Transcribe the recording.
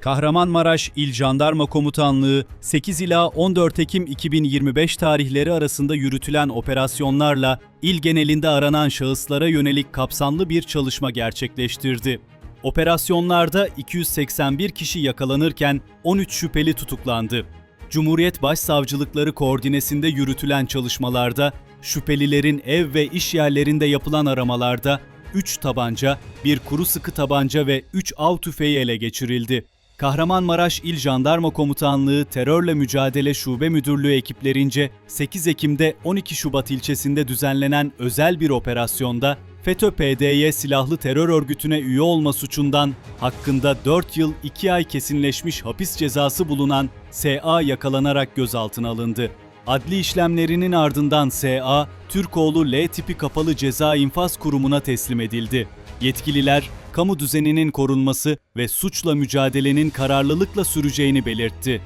Kahramanmaraş İl Jandarma Komutanlığı 8 ila 14 Ekim 2025 tarihleri arasında yürütülen operasyonlarla il genelinde aranan şahıslara yönelik kapsamlı bir çalışma gerçekleştirdi. Operasyonlarda 281 kişi yakalanırken 13 şüpheli tutuklandı. Cumhuriyet Başsavcılıkları koordinesinde yürütülen çalışmalarda şüphelilerin ev ve iş yerlerinde yapılan aramalarda 3 tabanca, 1 kuru sıkı tabanca ve 3 av tüfeği ele geçirildi. Kahramanmaraş İl Jandarma Komutanlığı Terörle Mücadele Şube Müdürlüğü ekiplerince 8 Ekim'de 12 Şubat ilçesinde düzenlenen özel bir operasyonda FETÖ-PDY silahlı terör örgütüne üye olma suçundan hakkında 4 yıl 2 ay kesinleşmiş hapis cezası bulunan SA yakalanarak gözaltına alındı. Adli işlemlerinin ardından SA, Türkoğlu L tipi kapalı ceza infaz kurumuna teslim edildi. Yetkililer, kamu düzeninin korunması ve suçla mücadelenin kararlılıkla süreceğini belirtti.